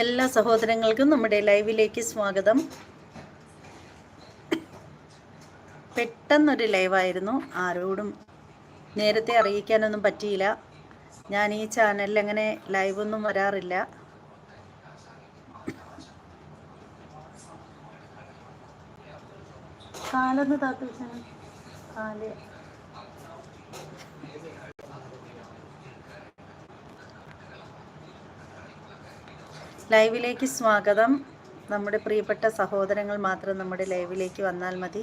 എല്ലാ സഹോദരങ്ങൾക്കും നമ്മുടെ ലൈവിലേക്ക് സ്വാഗതം. പെട്ടെന്നൊരു ലൈവായിരുന്നു. ആരോടും നേരത്തെ അറിയിക്കാനൊന്നും പറ്റിയില്ല. ഞാൻ ഈ ചാനലിൽ അങ്ങനെ ലൈവൊന്നും വരാറില്ല. കാലൊന്ന് താത്തു കാൽ. ലൈവിലേക്ക് സ്വാഗതം. നമ്മുടെ പ്രിയപ്പെട്ട സഹോദരങ്ങൾ മാത്രം നമ്മുടെ ലൈവിലേക്ക് വന്നാൽ മതി.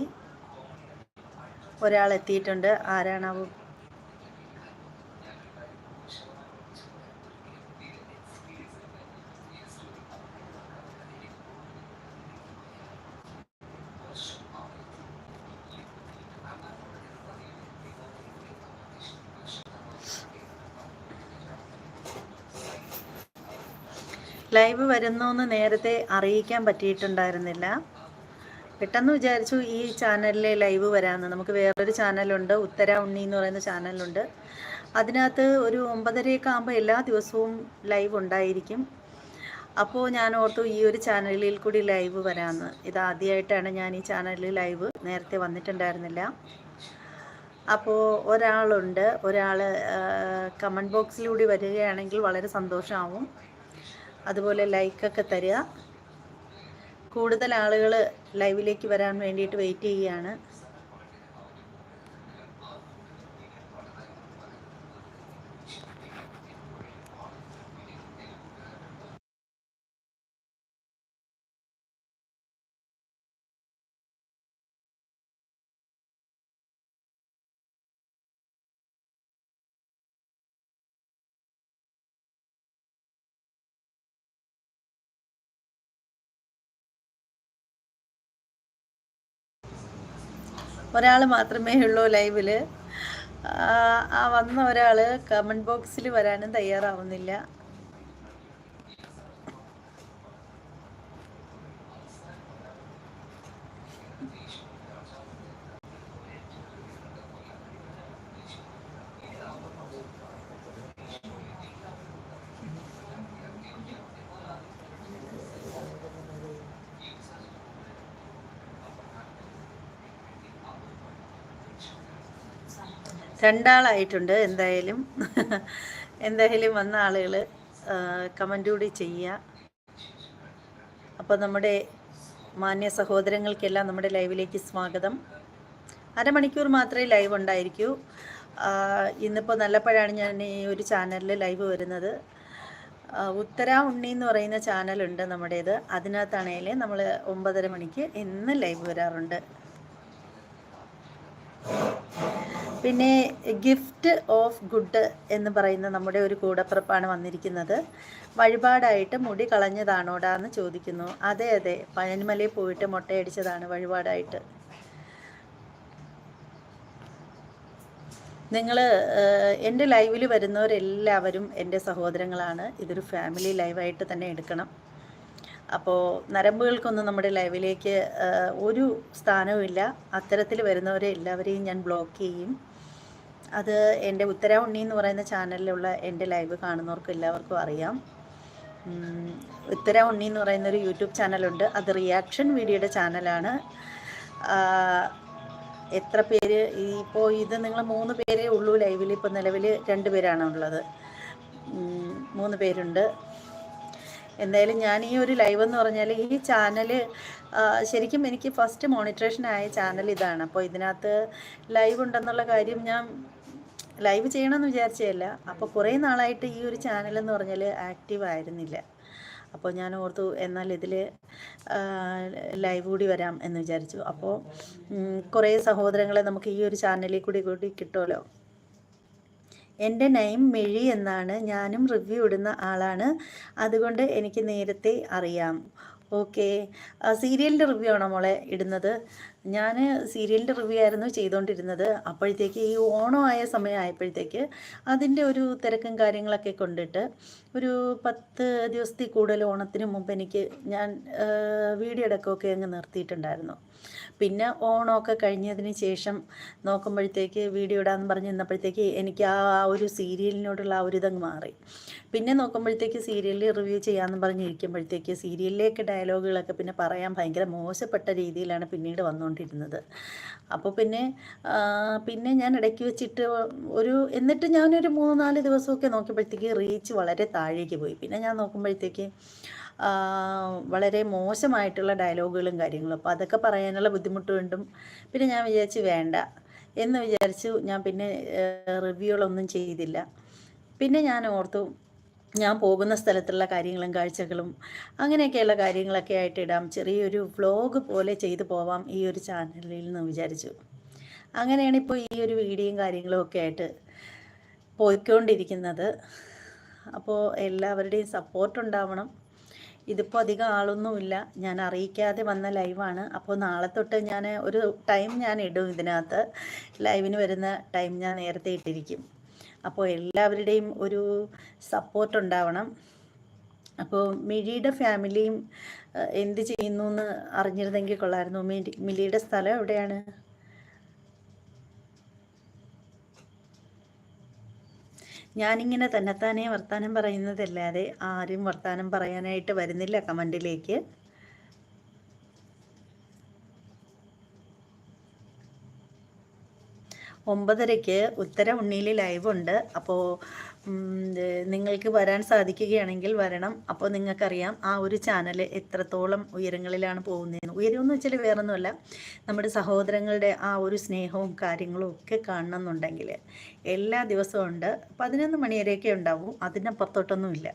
ഒരാൾ എത്തിയിട്ടുണ്ട്. ആരാണാവും? ലൈവ് വരുന്നു എന്ന് നേരത്തെ അറിയിക്കാൻ പറ്റിയിട്ടുണ്ടായിരുന്നില്ല. പെട്ടെന്ന് വിചാരിച്ചു ഈ ചാനലിലെ ലൈവ് വരാമെന്ന് നമുക്ക് വേറൊരു ചാനലുണ്ട് ഉത്തര ഉണ്ണി എന്ന് പറയുന്ന ചാനലുണ്ട്. അതിനകത്ത് ഒരു ഒമ്പതരയൊക്കെ ആകുമ്പോൾ എല്ലാ ദിവസവും ലൈവ് ഉണ്ടായിരിക്കും. അപ്പോൾ ഞാൻ ഓർത്തു ഈ ഒരു ചാനലിൽ കൂടി ലൈവ് വരാമെന്ന് ഇത് ആദ്യമായിട്ടാണ് ഞാൻ ഈ ചാനലിൽ ലൈവ് നേരത്തെ വന്നിട്ടുണ്ടായിരുന്നില്ല. അപ്പോൾ ഒരാളുണ്ട് ഒരാൾ കമന്റ് ബോക്സിലൂടെ വരികയാണെങ്കിൽ വളരെ സന്തോഷമാവും അതുപോലെ ലൈക്കൊക്കെ തരിക. കൂടുതൽ ആളുകൾ ലൈവിലേക്ക് വരാൻ വേണ്ടിയിട്ട് വെയിറ്റ് ചെയ്യുകയാണ്. ഒരാൾ മാത്രമേ ഉള്ളൂ ലൈവിൽ ആ വന്ന ഒരാൾ കമന്റ് ബോക്സിൽ വരാനും തയ്യാറാവുന്നില്ല. രണ്ടാളായിട്ടുണ്ട് എന്തായാലും. എന്തായാലും വന്ന ആളുകൾ കമന്റ് കൂടി ചെയ്യുക അപ്പോൾ നമ്മുടെ മാന്യ സഹോദരങ്ങൾക്കെല്ലാം നമ്മുടെ ലൈവിലേക്ക് സ്വാഗതം. അരമണിക്കൂർ മാത്രമേ ലൈവ് ഉണ്ടായിരിക്കൂ. ഇന്നിപ്പോൾ നല്ലപ്പോഴാണ് ഞാൻ ഈ ഒരു ചാനലിൽ ലൈവ് വരുന്നത്. ഉത്തര ഉണ്ണി എന്ന് പറയുന്ന ചാനലുണ്ട് നമ്മുടേത്. അതിനകത്താണെങ്കിൽ നമ്മൾ ഒമ്പതര മണിക്ക് ഇന്ന് ലൈവ് വരാറുണ്ട്. പിന്നെ ഗിഫ്റ്റ് ഓഫ് ഗുഡ് എന്ന് പറയുന്ന നമ്മുടെ ഒരു കൂടപ്പിറപ്പാണ് വന്നിരിക്കുന്നത്. വഴിപാടായിട്ട് മുടി കളഞ്ഞതാണോടാ എന്ന് ചോദിക്കുന്നു. അതെ അതെ. പഴനിമലയിൽ പോയിട്ട് മുട്ടയടിച്ചതാണ് വഴിപാടായിട്ട്. നിങ്ങൾ എന്റെ ലൈവിൽ വരുന്നവരെല്ലാവരും എന്റെ സഹോദരങ്ങളാണ്. ഇതൊരു ഫാമിലി ലൈവായിട്ട് തന്നെ എടുക്കണം. അപ്പോൾ നരമ്പുകൾക്കൊന്നും നമ്മുടെ ലൈവിലേക്ക് ഒരു സ്ഥാനവും ഇല്ല. അത്തരത്തിൽ വരുന്നവരെ എല്ലാവരെയും ഞാൻ ബ്ലോക്ക് ചെയ്യും. അത് എന്റെ ഉത്തര ഉണ്ണി എന്ന് പറയുന്ന ചാനലിലുള്ള എന്റെ ലൈവ് കാണുന്നവർക്ക് എല്ലാവർക്കും അറിയാം. ഉത്തര ഉണ്ണി എന്ന് പറയുന്ന ഒരു യൂട്യൂബ് ചാനലുണ്ട്. അത് റിയാക്ഷൻ വീഡിയോയുടെ ചാനലാണ്. എത്ര പേര് ഇപ്പോൾ ഇത് നിങ്ങൾ മൂന്ന് പേരേ ഉള്ളൂ ലൈവിൽ ഇപ്പോൾ നിലവിൽ രണ്ട് പേരാണ് ഉള്ളത്. മൂന്ന് പേരുണ്ട്. എന്തായാലും ഞാൻ ഈ ഒരു ലൈവ് എന്ന് പറഞ്ഞാൽ ഈ ചാനൽ ശരിക്കും എനിക്ക് ഫസ്റ്റ് മോണിറ്ററേഷൻ ആയ ചാനൽ ഇതാണ്. അപ്പോൾ ഇതിനകത്ത് ലൈവ് ഉണ്ടെന്നുള്ള കാര്യം ഞാൻ ലൈവ് ചെയ്യണമെന്ന് വിചാരിച്ചതല്ല. അപ്പോൾ കുറേ നാളായിട്ട് ഈ ഒരു ചാനലെന്ന് പറഞ്ഞാൽ ആക്റ്റീവ് ആയിരുന്നില്ല. അപ്പോൾ ഞാൻ ഓർത്തു എന്നാൽ ഇതിൽ ലൈവ് കൂടി വരാം എന്ന് വിചാരിച്ചു. അപ്പോൾ കുറേ സഹോദരങ്ങളെ നമുക്ക് ഈ ഒരു ചാനലിൽ കൂടി കൂടി കിട്ടുമല്ലോ. എന്റെ നെയിം മെഴി എന്നാണ്. ഞാനും റിവ്യൂ ഇടുന്ന ആളാണ്. അതുകൊണ്ട് എനിക്ക് നേരത്തെ അറിയാം. ഓക്കെ സീരിയലിന്റെ റിവ്യൂ ആണോ മോളെ ഇടുന്നത്? ഞാൻ സീരിയലിന്റെ റിവ്യൂ ആയിരുന്നു ചെയ്തുകൊണ്ടിരുന്നത് അപ്പോഴത്തേക്ക് ഈ ഓണം ആയ സമയമായപ്പോഴത്തേക്ക് അതിന്റെ ഒരു തിരക്കും കാര്യങ്ങളൊക്കെ കൊണ്ടിട്ട് ഒരു പത്ത് ദിവസത്തിൽ കൂടുതൽ ഓണത്തിന് മുമ്പ് എനിക്ക് ഞാൻ വീഡിയോ അടക്കമൊക്കെ അങ്ങ് നിർത്തിയിട്ടുണ്ടായിരുന്നു. പിന്നെ ഓണമൊക്കെ കഴിഞ്ഞതിന് ശേഷം നോക്കുമ്പോഴത്തേക്ക് വീഡിയോ ഇടാന്ന് പറഞ്ഞ് നിന്നപ്പോഴത്തേക്ക് എനിക്ക് ആ ഒരു സീരിയലിനോടുള്ള ആ ഒരു ഇതങ്ങ് മാറി. പിന്നെ നോക്കുമ്പോഴത്തേക്ക് സീരിയലിൽ റിവ്യൂ ചെയ്യാമെന്ന് പറഞ്ഞിരിക്കുമ്പോഴത്തേക്ക് സീരിയലിലേക്ക് ഡയലോഗുകളൊക്കെ പിന്നെ പറയാൻ ഭയങ്കര മോശപ്പെട്ട രീതിയിലാണ് പിന്നീട് വന്നുകൊണ്ടിരുന്നത് അപ്പോൾ പിന്നെ പിന്നെ ഞാൻ ഇടയ്ക്ക് വെച്ചിട്ട് ഒരു എന്നിട്ട് ഞാനൊരു മൂന്ന് നാല് ദിവസമൊക്കെ നോക്കിയപ്പോഴത്തേക്ക് റീച്ച് വളരെ താഴേക്ക് പോയി. പിന്നെ ഞാൻ നോക്കുമ്പോഴത്തേക്ക് വളരെ മോശമായിട്ടുള്ള ഡയലോഗുകളും കാര്യങ്ങളും. അപ്പോൾ അതൊക്കെ പറയാനുള്ള ബുദ്ധിമുട്ട് കൊണ്ടും പിന്നെ ഞാൻ വിചാരിച്ച് വേണ്ട എന്ന് വിചാരിച്ചു ഞാൻ പിന്നെ റിവ്യൂകളൊന്നും ചെയ്തില്ല. പിന്നെ ഞാൻ ഓർത്തു ഞാൻ പോകുന്ന സ്ഥലത്തുള്ള കാര്യങ്ങളും കാഴ്ചകളും അങ്ങനെയൊക്കെയുള്ള കാര്യങ്ങളൊക്കെ ആയിട്ട് ഇടാം. ചെറിയൊരു വ്ലോഗ് പോലെ ചെയ്തു പോവാം ഈ ഒരു ചാനലിൽ നിന്ന് വിചാരിച്ചു. അങ്ങനെയാണ് ഇപ്പോൾ ഈ ഒരു വീഡിയോയും കാര്യങ്ങളും ഒക്കെ ആയിട്ട് പോയിക്കൊണ്ടിരിക്കുന്നത്. അപ്പോൾ എല്ലാവരുടെയും സപ്പോർട്ട് ഉണ്ടാവണം. ഇതിപ്പോൾ അധികം ആളൊന്നുമില്ല. ഞാൻ അറിയിക്കാതെ വന്ന ലൈവാണ്. അപ്പോൾ നാളെ തൊട്ട് ഞാൻ ഒരു ടൈം ഞാൻ ഇടും ഇതിനകത്ത്. ലൈവിന് വരുന്ന ടൈം ഞാൻ നേരത്തെ ഇട്ടിരിക്കും. അപ്പോൾ എല്ലാവരുടെയും ഒരു സപ്പോർട്ട് ഉണ്ടാവണം. അപ്പോൾ മിഴിയുടെ ഫാമിലിയും എന്ത് ചെയ്യുന്നു എന്ന് അറിഞ്ഞിരുന്നെങ്കിൽ കൊള്ളായിരുന്നു. മിലിയുടെ സ്ഥലം എവിടെയാണ്? ഞാനിങ്ങനെ തന്നെത്താനെ വർത്താനം പറയുന്നതല്ലാതെ ആരും വർത്താനം പറയാനായിട്ട് വരുന്നില്ല കമന്റിലേക്ക്. ഒമ്പതരയ്ക്ക് ഉത്തര ഉണ്ണിയിൽ ലൈവ് ഉണ്ട് അപ്പോൾ നിങ്ങൾക്ക് വരാൻ സാധിക്കുകയാണെങ്കിൽ വരണം. അപ്പോൾ നിങ്ങൾക്കറിയാം ആ ഒരു ചാനൽ എത്രത്തോളം ഉയരങ്ങളിലാണ് പോകുന്നതെന്ന്. ഉയരം എന്ന് വെച്ചാൽ വേറൊന്നുമല്ല നമ്മുടെ സഹോദരങ്ങളുടെ ആ ഒരു സ്നേഹവും കാര്യങ്ങളും ഒക്കെ കാണണമെന്നുണ്ടെങ്കിൽ എല്ലാ ദിവസവും ഉണ്ട്. പതിനൊന്ന് മണി വരെയൊക്കെ ഉണ്ടാവും. അതിനപ്പുറത്തോട്ടൊന്നുമില്ല.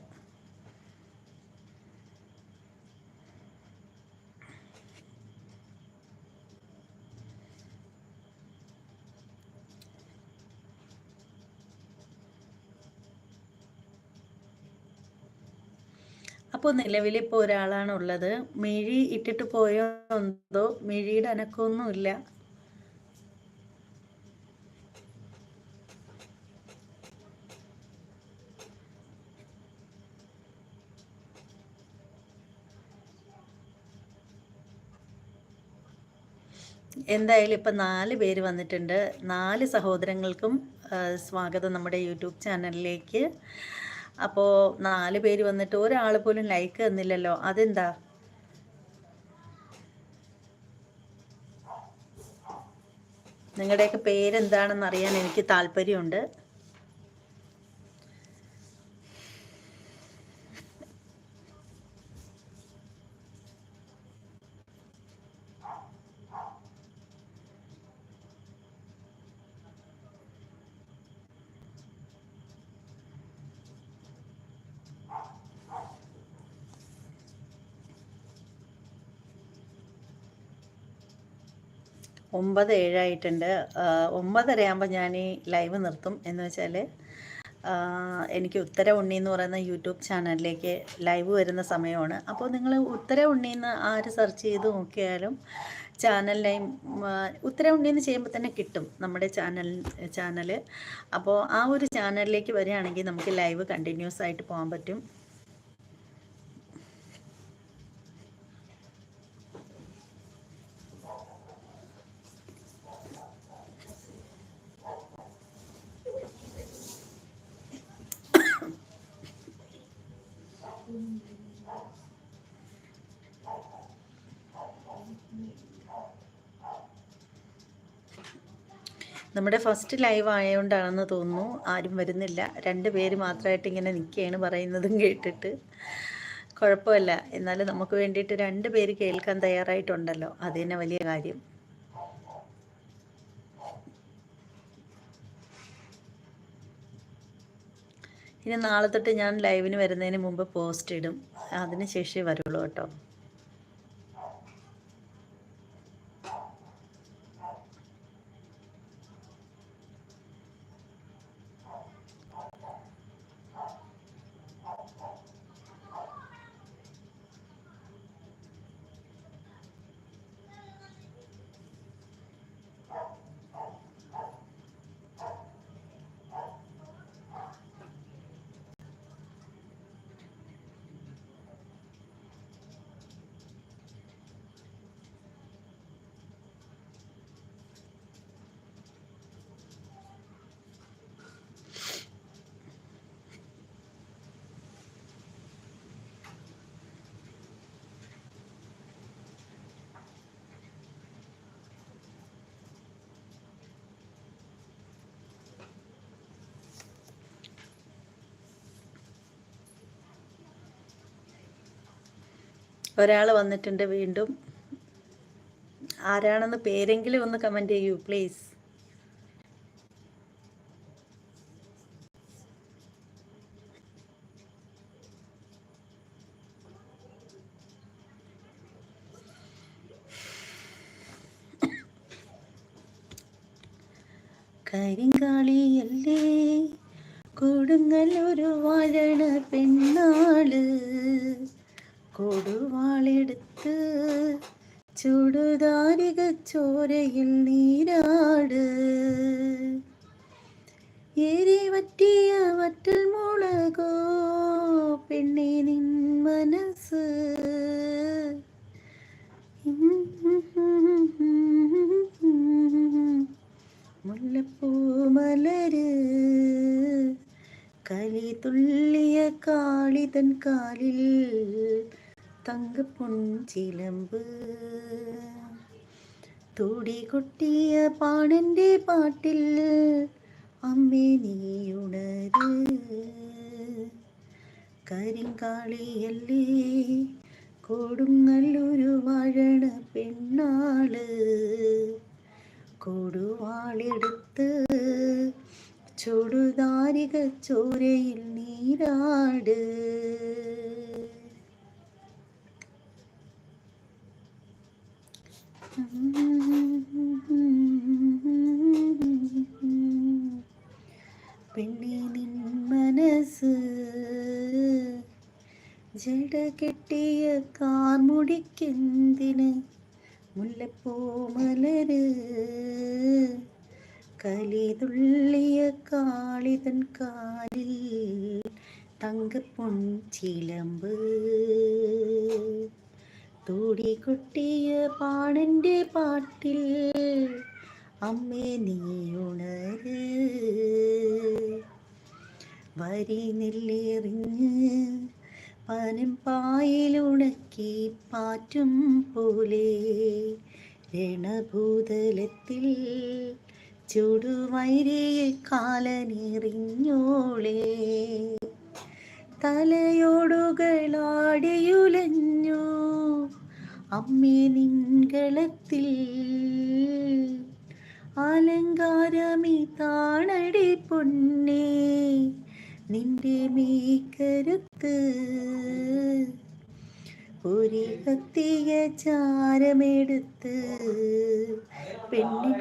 അപ്പോൾ നിലവിലിപ്പോൾ ഒരാളാണ് ഉള്ളത്. മിഴി ഇട്ടിട്ട് പോയോ എന്തോ? മിഴിയുടെ അനക്കമൊന്നുമില്ല എന്തായാലും ഇപ്പം നാല് പേര് വന്നിട്ടുണ്ട്. നാല് സഹോദരങ്ങൾക്കും സ്വാഗതം നമ്മുടെ യൂട്യൂബ് ചാനലിലേക്ക്. അപ്പോൾ നാല് പേര് വന്നിട്ട് ഒരാൾ പോലും ലൈക്ക് തന്നില്ലല്ലോ. അതെന്താ? നിങ്ങളുടെയൊക്കെ പേരെന്താണെന്ന് അറിയാൻ എനിക്ക് താല്പര്യമുണ്ട്. ഒമ്പത് ഏഴായിട്ടുണ്ട്. ഒമ്പതര ആകുമ്പോൾ ഞാൻ ഈ ലൈവ് നിർത്തും. എന്ന് വെച്ചാൽ എനിക്ക് ഉത്തര ഉണ്ണി എന്ന് പറയുന്ന യൂട്യൂബ് ചാനലിലേക്ക് ലൈവ് വരുന്ന സമയമാണ്. അപ്പോൾ നിങ്ങൾ ഉത്തര ഉണ്ണി എന്ന് ആര് സെർച്ച് ചെയ്ത് നോക്കിയാലും ചാനൽ നെയിം ഉത്തര ഉണ്ണി എന്ന് ചെയ്യുമ്പോൾ തന്നെ കിട്ടും നമ്മുടെ ചാനൽ ചാനൽ അപ്പോൾ ആ ഒരു ചാനലിലേക്ക് വരികയാണെങ്കിൽ നമുക്ക് ലൈവ് കണ്ടിന്യൂസ് ആയിട്ട് പോകാൻ പറ്റും. നമ്മുടെ ഫസ്റ്റ് ലൈവ് ആയതുകൊണ്ടാണെന്ന് തോന്നുന്നു. ആരും വരുന്നില്ല. രണ്ട് പേര് മാത്രമായിട്ട് ഇങ്ങനെ നിൽക്കുകയാണ് പറയുന്നതും കേട്ടിട്ട്. കുഴപ്പമില്ല. എന്നാലും നമുക്ക് വേണ്ടിയിട്ട് രണ്ട് പേര് കേൾക്കാൻ തയ്യാറായിട്ടുണ്ടല്ലോ. അത് തന്നെ വലിയ കാര്യം. ഇനി നാളെ തൊട്ട് ഞാൻ ലൈവിന് വരുന്നതിന് മുമ്പ് പോസ്റ്റ് ഇടും. അതിന് ശേഷമേ വരുള്ളൂ കേട്ടോ. ഒരാൾ വന്നിട്ടുണ്ട് വീണ്ടും. ആരാണെന്ന് പേരെങ്കിലും ഒന്ന് കമന്റ് ചെയ്യൂ പ്ലീസ് കരിങ്കാളിയല്ലേ ഒരു വാഴണ പെണ്ണാൾ. കൊടുവാളെടുത്ത് ചുടുതാരിക ചോരയിൽ നീരാട്. ഏരി വറ്റിയ വറ്റൽ മുളകോ പെണ്ണെ നിൻ മനസ്സ്. മുല്ലപ്പൂ മലര് കലി തുള്ളിയ കാളിതൻ കാലിൽ തങ്കപ്പൊൻചിലമ്പ് തൂടി കൊട്ടിയ പാണന്റെ പാട്ടിൽ അമ്മേ നീയുണര്. കരിങ്കാളിയല്ലേ കൊടുങ്ങല്ലൊരു വാഴണ പെണ്ണാൾ. കൊടുവാളെടുത്ത് ചുടുതാരിക ചോരയിൽ നീരാട്. പെണ്ണി നിൻ മനസ്സ് ജട കെട്ടിയ കാർമുടിക്കെന്തിന്? മുല്ലപ്പൂ മലര് കലിതുള്ളിയ കാളിതൻ കാലിൽ തങ്കപ്പൊൻ ചിലമ്പ്. തൂടി കൊട്ടിയ പാണന്റെ പാട്ടിൽ അമ്മേ നീയുണര് വരി നെല്ലേറിഞ്ഞ് പനം പായിലുണക്കി പാറ്റും പോലെ രണഭൂതലത്തിൽ ചുടുവൈരിയെ കാലനെറിഞ്ഞോളേ. തലയോടുകളാടിയുലഞ്ഞു. അമ്മേ നിങ്കളത്തിൽ അലങ്കാരമി താണടി പൊന്നേ. നിന്റെ മീക്കരുത്ത് ഒരു കത്തിയ ചാരമെടുത്ത് പെണ്ണിൻ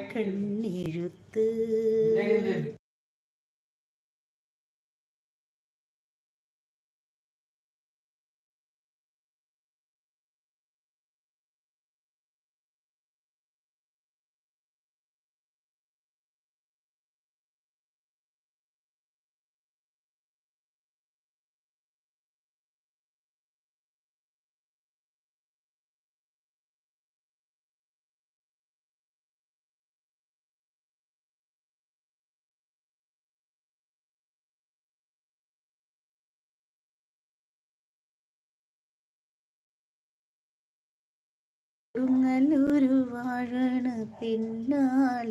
കൊടുങ്ങല്ലൂരു വാഴണ പിന്നാൾ.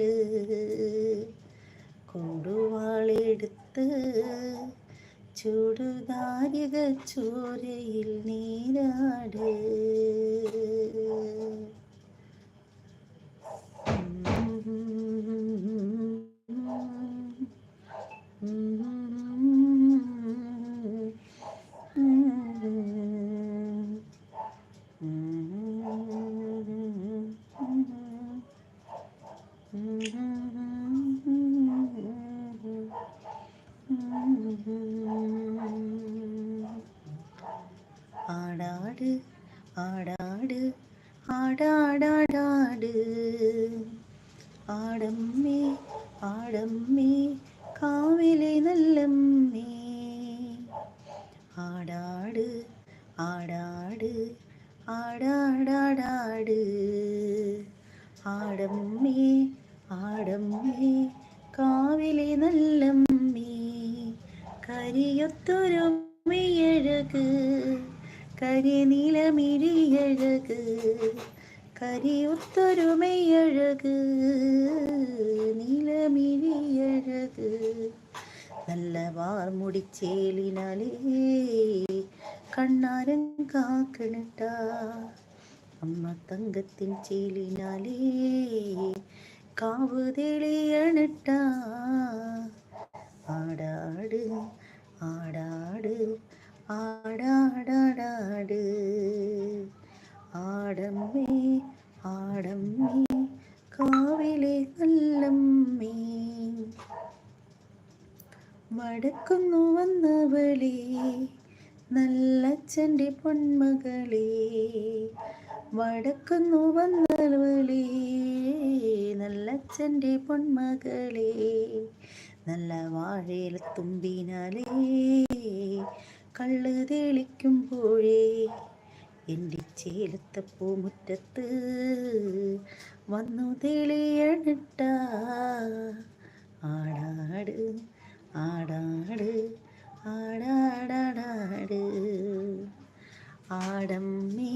കൊടുവാളെടുത്ത് ചൂടുകാരിക ചോരയിൽ നീരാട്. ആടമ്മേ കാവിലെ നല്ലമ്മേ കരിയൊത്തൊരു മെയ്യഴക് കരിനീലമിഴിയഴക് കരിയൊത്തൊരുമയഴക് നീലമിഴിയഴക്. നല്ല വാർമുടിച്ചേലിനാലേ കണ്ണാരം കാക്കണട്ട. അമ്മ തങ്കത്തിൻ ചേലിനാലേ കാവ് തെളിയണട്ട ആടാട് ആടാട് ആടാടാടാട്. ആടമ്മേ ആടമ്മേ കാവിലെ നല്ലമ്മേ വടക്കുന്നു വന്നവളേ നല്ലച്ഛന്റെ പൊന്മകളേ. വടക്കുന്നു വന്നവളേ നല്ലച്ഛന്റെ പൊന്മകളേ നല്ല വാഴയില തുമ്പിനാലേ. കള്ള് തെളിക്കുമ്പോഴേ എന്റെ ചേലത്ത പൂമുറ്റത്ത് വന്നു തെളിയണിട്ട ആടാട് ആടാട് ആടാടാടാട്. ആടമ്മേ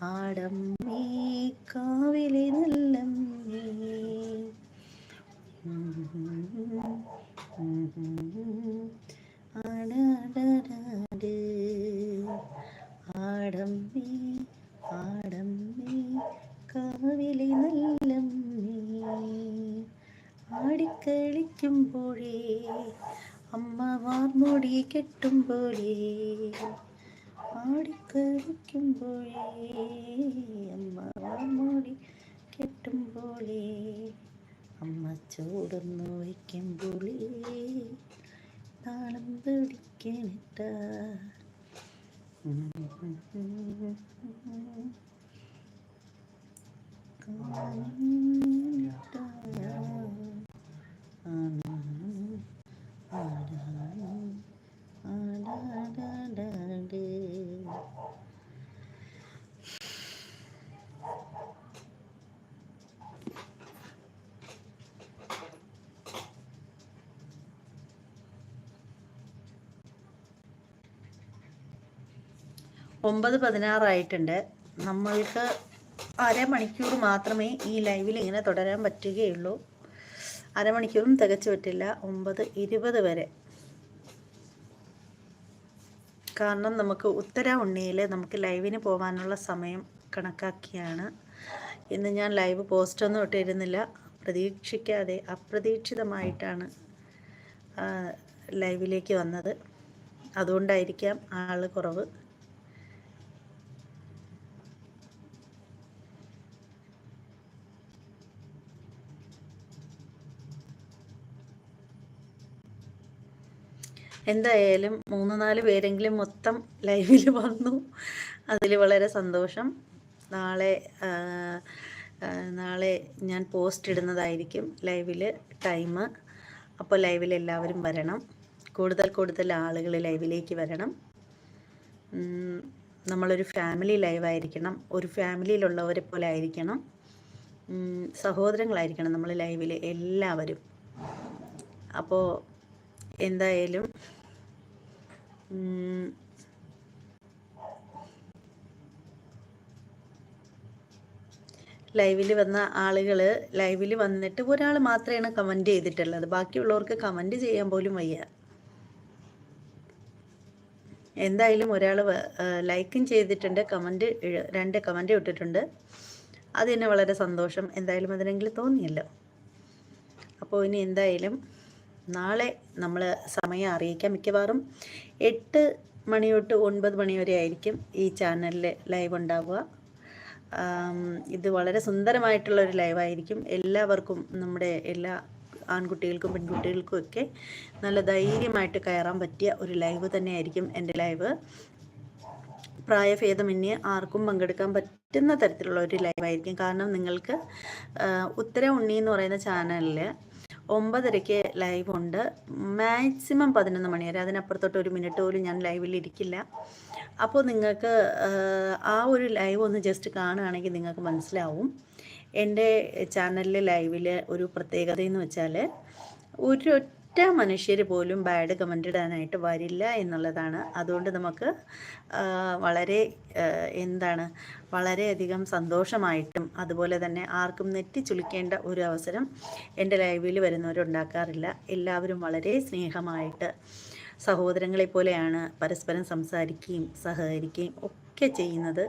ആടമ്മേ കാവിലെ നല്ലമ്മേ ആടാടാടാട്. ആടമ്മേ ആടമ്മേ കാവിലെ നല്ലമ്മേ ആടിക്കളിക്കുമ്പോഴേ അമ്മ വാർമുടി കെട്ടുമ്പോഴേ ആടിക്കളിക്കുമ്പോഴേ അമ്മ കെട്ടുമ്പോഴേ അമ്മ ചൂടൊന്നു വയ്ക്കുമ്പോഴേ താളം പിടിക്കണിട്ട. ഒമ്പത് പതിനാറായിട്ടുണ്ട്. നമ്മൾക്ക് അരമണിക്കൂർ മാത്രമേ ഈ ലൈവിൽ ഇങ്ങനെ തുടരാൻ പറ്റുകയുള്ളൂ. അരമണിക്കൂറും തികച്ചു പറ്റില്ല. ഒമ്പത് ഇരുപത് വരെ. കാരണം നമുക്ക് ഉത്തര ഉണ്ണിയിൽ നമുക്ക് ലൈവിന് പോകാനുള്ള സമയം കണക്കാക്കിയാണ്. ഇന്ന് ഞാൻ ലൈവ് പോസ്റ്റൊന്നും ഇട്ടിരുന്നില്ല. പ്രതീക്ഷിക്കാതെ അപ്രതീക്ഷിതമായിട്ടാണ് ലൈവിലേക്ക് വന്നത്. അതുകൊണ്ടായിരിക്കാം ആൾ കുറവ്. എന്തായാലും മൂന്ന് നാല് പേരെങ്കിലും മൊത്തം ലൈവിൽ വന്നു. അതിൽ വളരെ സന്തോഷം. നാളെ നാളെ ഞാൻ പോസ്റ്റ് ഇടുന്നതായിരിക്കും ലൈവിൽ ടൈം അപ്പോൾ ലൈവിൽ എല്ലാവരും വരണം. കൂടുതൽ കൂടുതൽ ആളുകൾ ലൈവിലേക്ക് വരണം. നമ്മളൊരു ഫാമിലി ലൈവായിരിക്കണം ഒരു ഫാമിലിയിലുള്ളവരെ പോലെ ആയിരിക്കണം. സഹോദരങ്ങളായിരിക്കണം നമ്മൾ ലൈവിൽ എല്ലാവരും. അപ്പോൾ എന്തായാലും ലൈവിൽ വന്ന ആളുകൾ ലൈവിൽ വന്നിട്ട് ഒരാൾ മാത്രമാണ് കമന്റ് ചെയ്തിട്ടുള്ളത്. ബാക്കിയുള്ളവർക്ക് കമന്റ് ചെയ്യാൻ പോലും വയ്യ. എന്തായാലും ഒരാൾ ലൈക്കും ചെയ്തിട്ടുണ്ട്. കമന്റ് രണ്ട് കമന്റ് ഇട്ടിട്ടുണ്ട്. അത് തന്നെ വളരെ സന്തോഷം. എന്തായാലും അതിനെങ്കിലും തോന്നിയല്ലോ. അപ്പോൾ ഇനി എന്തായാലും നാളെ നമ്മൾ സമയം അറിയിക്കാം മിക്കവാറും എട്ട് മണി തൊട്ട് ഒൻപത് മണി വരെ ആയിരിക്കും ഈ ചാനലിൽ ലൈവ് ഉണ്ടാവുക. ഇത് വളരെ സുന്ദരമായിട്ടുള്ള ഒരു ലൈവായിരിക്കും എല്ലാവർക്കും നമ്മുടെ എല്ലാ ആൺകുട്ടികൾക്കും പെൺകുട്ടികൾക്കും ഒക്കെ നല്ല ധൈര്യമായിട്ട് കയറാൻ പറ്റിയ ഒരു ലൈവ് തന്നെയായിരിക്കും എന്റെ ലൈവ്. പ്രായഭേദമന്യേ ആർക്കും പങ്കെടുക്കാൻ പറ്റുന്ന തരത്തിലുള്ള ഒരു ലൈവായിരിക്കും. കാരണം നിങ്ങൾക്ക് ഉത്തര ഉണ്ണി എന്ന് പറയുന്ന ചാനലിൽ ഒമ്പതരയ്ക്ക് ലൈവ് ഉണ്ട് മാക്സിമം പതിനൊന്ന് മണി വരെ അതിനപ്പുറത്തോട്ട് ഒരു മിനിറ്റ് പോലും ഞാൻ ലൈവിൽ ഇരിക്കില്ല. അപ്പോൾ നിങ്ങൾക്ക് ആ ഒരു ലൈവ് ഒന്ന് ജസ്റ്റ് കാണുകയാണെങ്കിൽ നിങ്ങൾക്ക് മനസ്സിലാവും. എന്റെ ചാനലിലെ ലൈവിൽ ഒരു പ്രത്യേകത എന്ന് വെച്ചാൽ ഒരു ഒറ്റ മനുഷ്യർ പോലും ബാഡ് കമന്റ് ഇടാനായിട്ട് വരില്ല എന്നുള്ളതാണ്. അതുകൊണ്ട് നമുക്ക് വളരെ എന്താണ് വളരെയധികം സന്തോഷമായിട്ടും അതുപോലെ തന്നെ ആർക്കും നെറ്റി ചുളിക്കേണ്ട ഒരു അവസരം എന്റെ ലൈവിൽ വരുന്നവരുണ്ടാക്കാറില്ല എല്ലാവരും വളരെ സ്നേഹമായിട്ട് സഹോദരങ്ങളെ പോലെയാണ് പരസ്പരം സംസാരിക്കുകയും സഹകരിക്കുകയും ഒക്കെ ചെയ്യുന്നത്.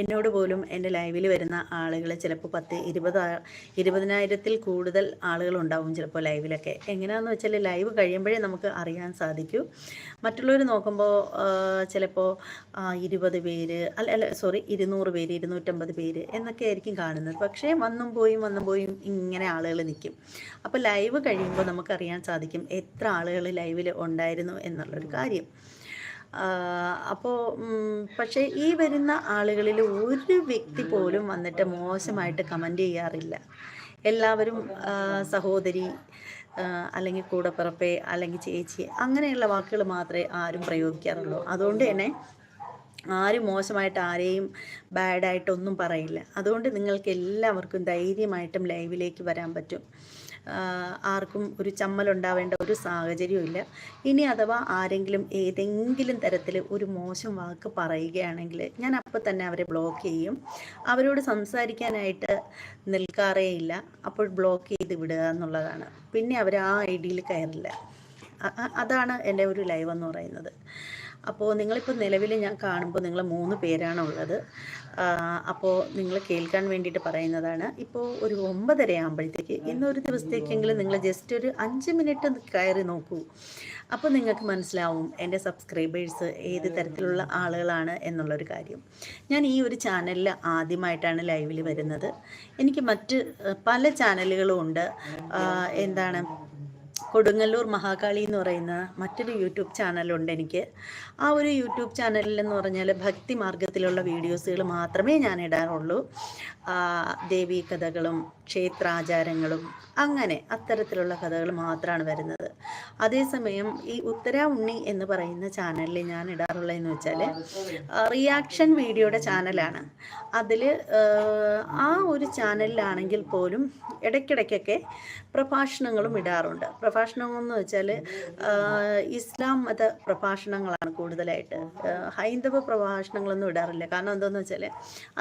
എന്നോട് പോലും എന്റെ ലൈവിൽ വരുന്ന ആളുകൾ ചിലപ്പോൾ പത്ത് ഇരുപത് ഇരുപതിനായിരത്തിൽ കൂടുതൽ ആളുകളുണ്ടാവും ചിലപ്പോൾ ലൈവിലൊക്കെ. എങ്ങനെയാണെന്ന് വെച്ചാൽ ലൈവ് കഴിയുമ്പോഴേ നമുക്ക് അറിയാൻ സാധിക്കൂ. മറ്റുള്ളവർ നോക്കുമ്പോൾ ചിലപ്പോൾ ഇരുപത് പേര് അല്ല അല്ല സോറി ഇരുന്നൂറ് പേര് ഇരുന്നൂറ്റമ്പത് പേര് എന്നൊക്കെ ആയിരിക്കും കാണുന്നത്. പക്ഷേ വന്നും പോയും വന്നും പോയും ഇങ്ങനെ ആളുകൾ നിൽക്കും അപ്പോൾ ലൈവ് കഴിയുമ്പോൾ നമുക്കറിയാൻ സാധിക്കും എത്ര ആളുകൾ ലൈവിൽ ഉണ്ടായിരുന്നു എന്നുള്ളൊരു കാര്യം. അപ്പോൾ പക്ഷേ ഈ വരുന്ന ആളുകളിൽ ഒരു വ്യക്തി പോലും വന്നിട്ട് മോശമായിട്ട് കമന്റ് ചെയ്യാറില്ല. എല്ലാവരും സഹോദരി അല്ലെങ്കിൽ കൂടപ്പിറപ്പെ അല്ലെങ്കിൽ ചേച്ചി അങ്ങനെയുള്ള വാക്കുകൾ മാത്രമേ ആരും പ്രയോഗിക്കാറുള്ളൂ. അതുകൊണ്ട് തന്നെ ആരും മോശമായിട്ട് ആരെയും ബാഡായിട്ടൊന്നും പറയില്ല. അതുകൊണ്ട് നിങ്ങൾക്ക് എല്ലാവർക്കും ധൈര്യമായിട്ടും ലൈവിലേക്ക് വരാൻ പറ്റും. ആർക്കും ഒരു ചമ്മലുണ്ടാവേണ്ട ഒരു സാഹചര്യമില്ല ഇനി അഥവാ ആരെങ്കിലും ഏതെങ്കിലും തരത്തിൽ ഒരു മോശം വാക്ക് പറയുകയാണെങ്കിൽ ഞാൻ അപ്പോൾ തന്നെ അവരെ ബ്ലോക്ക് ചെയ്യും. അവരോട് സംസാരിക്കാനായിട്ട് നിൽക്കാറേ ഇല്ല. അപ്പോൾ ബ്ലോക്ക് ചെയ്ത് വിടുക എന്നുള്ളതാണ്. പിന്നെ അവർ ആ ഐ ഡിയിൽ കയറില്ല അതാണ് എന്റെ ഒരു ലൈവ് എന്ന് പറയുന്നത്. അപ്പോൾ നിങ്ങളിപ്പോൾ നിലവിൽ ഞാൻ കാണുമ്പോൾ നിങ്ങൾ മൂന്ന് പേരാണുള്ളത്. അപ്പോൾ നിങ്ങൾ കേൾക്കാൻ വേണ്ടിയിട്ട് പറയുന്നതാണ്. ഇപ്പോൾ ഒരു ഒമ്പതര ആകുമ്പോഴത്തേക്ക് ഇന്നൊരു ദിവസത്തേക്കെങ്കിലും നിങ്ങൾ ജസ്റ്റ് ഒരു അഞ്ച് മിനിറ്റ് കയറി നോക്കൂ. അപ്പോൾ നിങ്ങൾക്ക് മനസ്സിലാവും എന്റെ സബ്സ്ക്രൈബേഴ്സ് ഏത് തരത്തിലുള്ള ആളുകളാണ് എന്നുള്ളൊരു കാര്യം. ഞാൻ ഈ ഒരു ചാനലിൽ ആദ്യമായിട്ടാണ് ലൈവിൽ വരുന്നത്. എനിക്ക് മറ്റ് പല ചാനലുകളും ഉണ്ട്. എന്താണ്? കൊടുങ്ങല്ലൂർ മഹാകാളി എന്ന് പറയുന്ന മറ്റൊരു യൂട്യൂബ് ചാനലുണ്ട് എനിക്ക്. ആ ഒരു യൂട്യൂബ് ചാനലിൽ എന്ന് പറഞ്ഞാൽ ഭക്തി മാർഗത്തിലുള്ള വീഡിയോസുകൾ മാത്രമേ ഞാൻ ഇടാറുള്ളൂ. ദേവീ കഥകളും ക്ഷേത്രാചാരങ്ങളും അങ്ങനെ അത്തരത്തിലുള്ള കഥകൾ മാത്രമാണ് വരുന്നത്. അതേസമയം ഈ ഉത്തര ഉണ്ണി എന്ന് പറയുന്ന ചാനലിൽ ഞാൻ ഇടാറുള്ളതെന്ന് വെച്ചാൽ റിയാക്ഷൻ വീഡിയോയുടെ ചാനലാണ്. അതിൽ ആ ഒരു ചാനലിലാണെങ്കിൽ പോലും ഇടയ്ക്കിടയ്ക്കൊക്കെ പ്രഭാഷണങ്ങളും ഇടാറുണ്ട്. പ്രഭാഷണം എന്ന് വെച്ചാൽ ഇസ്ലാം മത പ്രഭാഷണങ്ങളാണ് കൂടുതലായിട്ട്. ഹൈന്ദവ പ്രഭാഷണങ്ങളൊന്നും ഇടാറില്ല. കാരണം എന്താണെന്ന് വെച്ചാൽ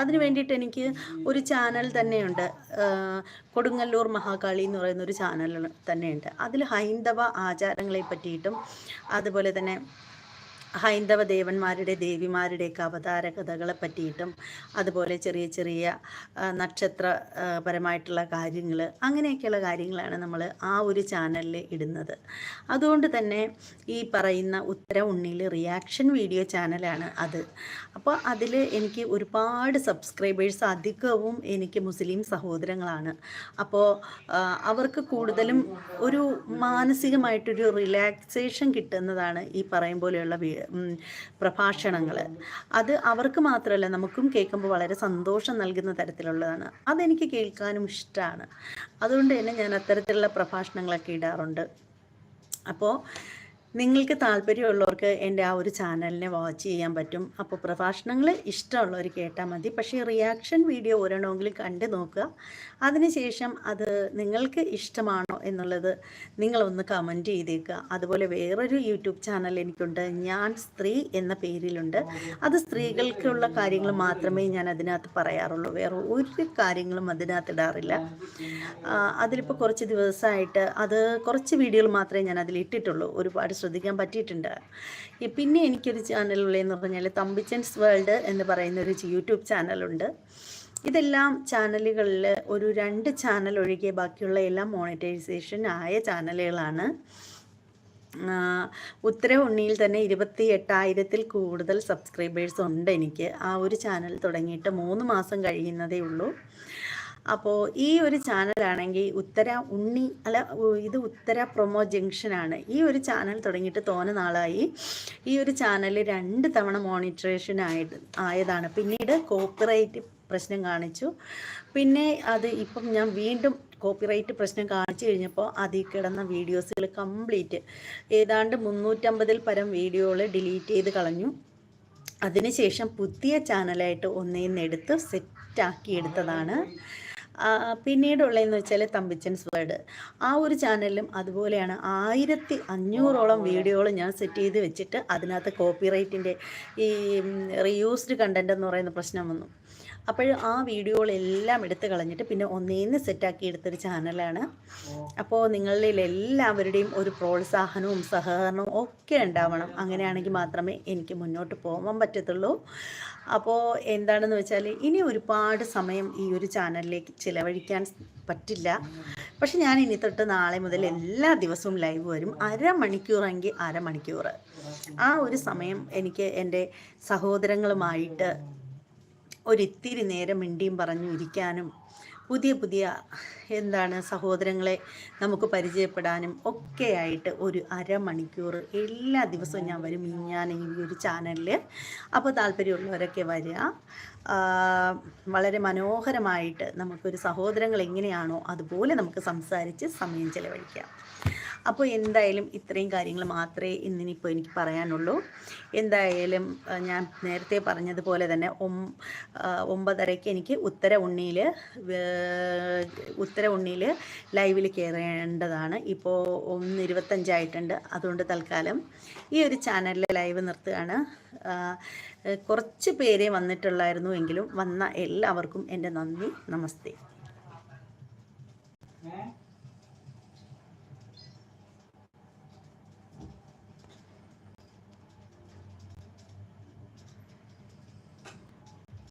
അതിന് വേണ്ടിയിട്ട് എനിക്ക് ഒരു ചാനൽ തന്നെയുണ്ട്. കൊടുങ്ങല്ലൂർ മഹാകാളി എന്ന് പറയുന്ന ഒരു ചാനൽ തന്നെയുണ്ട്. അതിൽ ഹൈന്ദവ ആചാരങ്ങളെ പറ്റിയിട്ടും അതുപോലെ തന്നെ ഹൈന്ദവ ദേവന്മാരുടെ ദേവിമാരുടെയൊക്കെ അവതാര കഥകളെ പറ്റിയിട്ടും അതുപോലെ ചെറിയ ചെറിയ നക്ഷത്രപരമായിട്ടുള്ള കാര്യങ്ങൾ അങ്ങനെയൊക്കെയുള്ള കാര്യങ്ങളാണ് നമ്മൾ ആ ഒരു ചാനലിൽ ഇടുന്നത്. അതുകൊണ്ട് തന്നെ ഈ പറയുന്ന ഉത്തര ഉണ്ണിയിൽ റിയാക്ഷൻ വീഡിയോ ചാനലാണ് അത്. അപ്പോൾ അതിൽ എനിക്ക് ഒരുപാട് സബ്സ്ക്രൈബേഴ്സ് അധികവും എനിക്ക് മുസ്ലിം സഹോദരങ്ങളാണ്. അപ്പോൾ അവർക്ക് കൂടുതലും ഒരു മാനസികമായിട്ടൊരു റിലാക്സേഷൻ കിട്ടുന്നതാണ് ഈ പറയും പോലെയുള്ള പ്രഭാഷണങ്ങൾ അത് അവർക്ക് മാത്രമല്ല നമുക്കും കേൾക്കുമ്പോൾ വളരെ സന്തോഷം നൽകുന്ന തരത്തിലുള്ളതാണ്. അതെനിക്ക് കേൾക്കാനും ഇഷ്ടമാണ് അതുകൊണ്ട് തന്നെ ഞാൻ അത്തരത്തിലുള്ള പ്രഭാഷണങ്ങളൊക്കെ ഇടാറുണ്ട്. അപ്പോൾ നിങ്ങൾക്ക് താല്പര്യമുള്ളവർക്ക് എന്റെ ആ ഒരു ചാനലിനെ വാച്ച് ചെയ്യാൻ പറ്റും. അപ്പോൾ പ്രഭാഷണങ്ങൾ ഇഷ്ടമുള്ളവർ കേട്ടാൽ മതി. പക്ഷേ റിയാക്ഷൻ വീഡിയോ ഒരെണ്ണമെങ്കിലും കണ്ടു നോക്കുക. അതിനുശേഷം അത് നിങ്ങൾക്ക് ഇഷ്ടമാണോ എന്നുള്ളത് നിങ്ങളൊന്ന് കമന്റ് ചെയ്തേക്കുക. അതുപോലെ വേറൊരു യൂട്യൂബ് ചാനൽ എനിക്കുണ്ട്. ഞാൻ സ്ത്രീ എന്ന പേരിലുണ്ട്. അത് സ്ത്രീകൾക്കുള്ള കാര്യങ്ങൾ മാത്രമേ ഞാൻ അതിനകത്ത് പറയാറുള്ളൂ. വേറെ ഒരു കാര്യങ്ങളും അതിനകത്ത് ഇടാറില്ല. അതിലിപ്പോൾ കുറച്ച് ദിവസമായിട്ട് അത് കുറച്ച് വീഡിയോകൾ മാത്രമേ ഞാൻ അതിൽ ഇട്ടിട്ടുള്ളൂ. ഒരുപാട് ശ്രദ്ധിക്കാൻ പറ്റിയിട്ടുണ്ട്. പിന്നെ എനിക്കൊരു ചാനലുള്ളതെന്ന് പറഞ്ഞാൽ തമ്പിച്ചൻസ് വേൾഡ് എന്ന് പറയുന്ന ഒരു യൂട്യൂബ് ചാനലുണ്ട്. ഇതെല്ലാം ചാനലുകളിൽ ഒരു രണ്ട് ചാനൽ ഒഴികെ ബാക്കിയുള്ള എല്ലാം മോണിറ്റൈസേഷൻ ആയ ചാനലുകളാണ്. ഉത്തര ഉണ്ണിയിൽ തന്നെ ഇരുപത്തി എട്ടായിരത്തിൽ കൂടുതൽ സബ്സ്ക്രൈബേഴ്സ് ഉണ്ട് എനിക്ക്. ആ ഒരു ചാനൽ തുടങ്ങിയിട്ട് മൂന്ന് മാസം കഴിയുന്നതേ ഉള്ളൂ. അപ്പോൾ ഈ ഒരു ചാനലാണെങ്കിൽ ഉത്തര ഉണ്ണി അല്ല ഇത് ഉത്തര പ്രൊമോ ജംഗ്ഷനാണ്. ഈ ഒരു ചാനൽ തുടങ്ങിയിട്ട് തോന്നുന്ന നാളായി. ഈ ഒരു ചാനൽ രണ്ട് തവണ മോണിറ്ററേഷൻ ആയിട്ട് ആയതാണ്. പിന്നീട് കോപ്പിറൈറ്റ് പ്രശ്നം കാണിച്ചു. പിന്നെ അത് ഇപ്പം ഞാൻ വീണ്ടും കോപ്പിറൈറ്റ് പ്രശ്നം കാണിച്ചു കഴിഞ്ഞപ്പോൾ അതിൽ കിടന്ന വീഡിയോസുകൾ കംപ്ലീറ്റ്. ഏതാണ്ട് മുന്നൂറ്റമ്പതിൽ പരം വീഡിയോകൾ ഡിലീറ്റ് ചെയ്ത് കളഞ്ഞു. അതിനുശേഷം പുതിയ ചാനലായിട്ട് ഒന്നേന്ന് എടുത്ത് സെറ്റാക്കി എടുത്തതാണ്. പിന്നീടുള്ളതെന്ന് വെച്ചാൽ തമ്പിച്ചൻസ് വേർഡ് ആ ഒരു ചാനലിലും അതുപോലെയാണ് ആയിരത്തി അഞ്ഞൂറോളം വീഡിയോകൾ ഞാൻ സെറ്റ് ചെയ്ത് വെച്ചിട്ട് അതിനകത്ത് കോപ്പിറൈറ്റിന്റെ ഈ റീയൂസ്ഡ് കണ്ടന്റ് എന്ന് പറയുന്ന പ്രശ്നം വന്നു. അപ്പോൾ ആ വീഡിയോകളെല്ലാം എടുത്തു കളഞ്ഞിട്ട് പിന്നെ ഒന്നേന്ന് സെറ്റാക്കി എടുത്തൊരു ചാനലാണ്. അപ്പോൾ നിങ്ങളിൽ എല്ലാവരുടെയും ഒരു പ്രോത്സാഹനവും സഹകരണവും ഒക്കെ ഉണ്ടാവണം. അങ്ങനെയാണെങ്കിൽ മാത്രമേ എനിക്ക് മുന്നോട്ട് പോകാൻ പറ്റത്തുള്ളൂ. അപ്പോൾ എന്താണെന്ന് വെച്ചാൽ ഇനി ഒരുപാട് സമയം ഈ ഒരു ചാനലിലേക്ക് ചിലവഴിക്കാൻ പറ്റില്ല. പക്ഷെ ഞാൻ ഇനി തൊട്ട് നാളെ മുതൽ എല്ലാ ദിവസവും ലൈവ് വരും. അരമണിക്കൂറെങ്കിൽ അരമണിക്കൂർ ആ ഒരു സമയം എനിക്ക് എന്റെ സഹോദരങ്ങളുമായിട്ട് ഒരിത്തിരി നേരം മിണ്ടിയും പറഞ്ഞു ഇരിക്കാനും പുതിയ പുതിയ എന്താണ് സഹോദരങ്ങളെ നമുക്ക് പരിചയപ്പെടാനും ഒക്കെയായിട്ട് ഒരു അരമണിക്കൂർ എല്ലാ ദിവസവും ഞാൻ വരും ഞാൻ ഈ ഒരു ചാനലിൽ അപ്പോൾ താല്പര്യമുള്ളവരൊക്കെ വരിക. വളരെ മനോഹരമായിട്ട് നമുക്കൊരു സഹോദരങ്ങൾ എങ്ങനെയാണോ അതുപോലെ നമുക്ക് സംസാരിച്ച് സമയം ചെലവഴിക്കാം. അപ്പോൾ എന്തായാലും ഇത്രയും കാര്യങ്ങൾ മാത്രമേ ഇന്നിനിപ്പോൾ എനിക്ക് പറയാനുള്ളൂ. എന്തായാലും ഞാൻ നേരത്തെ പറഞ്ഞതുപോലെ തന്നെ ഒമ്പതരയ്ക്ക് എനിക്ക് ഉത്തര ഉണ്ണിയിൽ ഉത്തര ഉണ്ണിയിൽ ലൈവിൽ കയറേണ്ടതാണ് ഇപ്പോൾ ഒന്ന് ഇരുപത്തഞ്ചായിട്ടുണ്ട്. അതുകൊണ്ട് തൽക്കാലം ഈ ഒരു ചാനലിൽ ലൈവ് നിർത്തുകയാണ്. കുറച്ച് പേരെ വന്നിട്ടുള്ളായിരുന്നു എങ്കിലും വന്ന എല്ലാവർക്കും എന്റെ നന്ദി. നമസ്തേ.